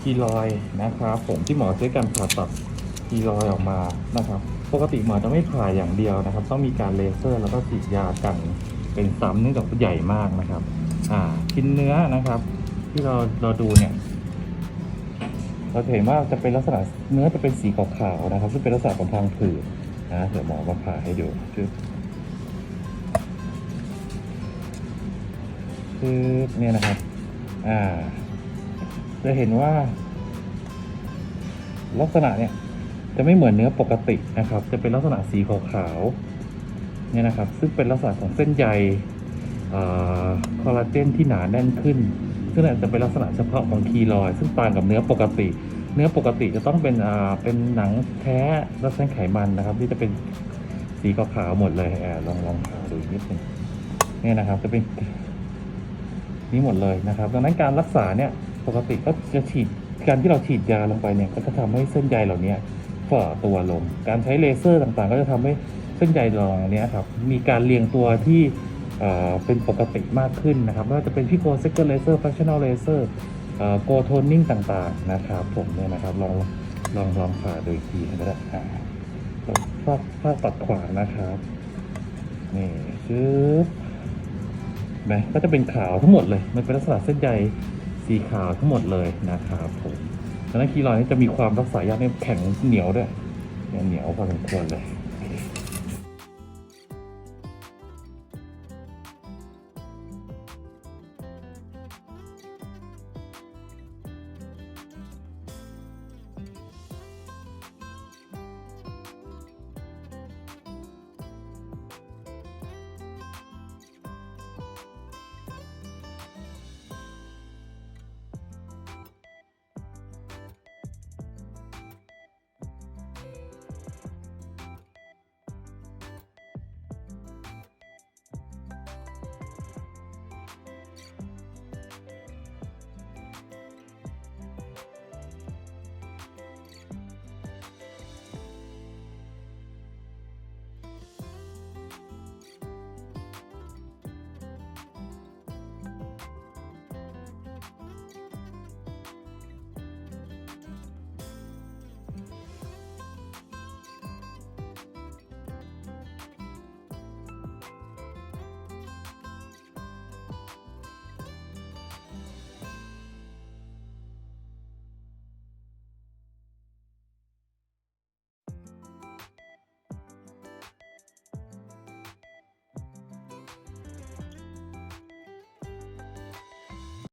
คีลอยนะครับ ผมที่หมอใช้การผ่าตัดคีลอยออกมานะครับ ปกติหมอจะไม่ผ่าอย่างเดียวนะครับ ต้องมีการเลเซอร์แล้วก็ฉีดยากันเป็นซ้ำเนื่องจากใหญ่มากนะครับ อ่าชิ้นเนื้อนะครับ ที่เราเราดูเนี่ยเราเห็นว่าจะเป็นลักษณะเนื้อจะเป็นสีขาวๆนะครับซึ่งเป็นลักษณะของทางผืดนะเดี๋ยวหมอมาผ่าให้ดูคือคือเนี่ยนะครับ อ่า จะเห็นว่า ลักษณะเนี่ย จะไม่เหมือนเนื้อปกตินะครับ จะเป็นลักษณะสีขาวๆเนี่ยนะครับ ซึ่งเป็นลักษณะของเส้นใยคอลลาเจนที่หนาแน่นขึ้น ซึ่งอาจจะเป็นลักษณะเฉพาะของคีลอยซึ่งต่างกับเนื้อปกติ เนื้อปกติจะต้องเป็นเป็นหนังแท้และเส้นไขมันนะครับ ที่จะเป็นสีขาวๆหมดเลยลองลองผ่าดูนิดนึงเนี่ยนะครับจะเป็นนี่หมดเลยนะครับ ดังนั้นการรักษาเนี่ย ปกติก็จะฉีดการที่เราฉีดยาลงไปเนี่ยก็จะทำให้เส้นใยเหล่านี้ฝ่อตัวลง การใช้เลเซอร์ต่างๆ ก็จะทำให้เส้นใยเหล่านี้ครับมีการเรียงตัวที่เป็นปกติมากขึ้นนะครับไม่ว่าจะเป็นพิโคเซกเกอร์เลเซอร์ฟังชั่นอลเลเซอร์โกโทนนิ่งต่างๆนะครับผมเนี่ยนะครับลองลองลองผ่าดูอีกทีก็ได้อ่าฟาดฟาดตัดขวานะครับนี่ชืบไหมก็จะเป็นขาวทั้งหมดเลย มันเป็นลักษณะเส้นใย สีขาวทั้งหมดเลยนะครับผมดังนั้นคีรอยนี่จะมีความรักษายากเนี่ยแข็งเหนียวด้วยเหนียวพอสมควรเลย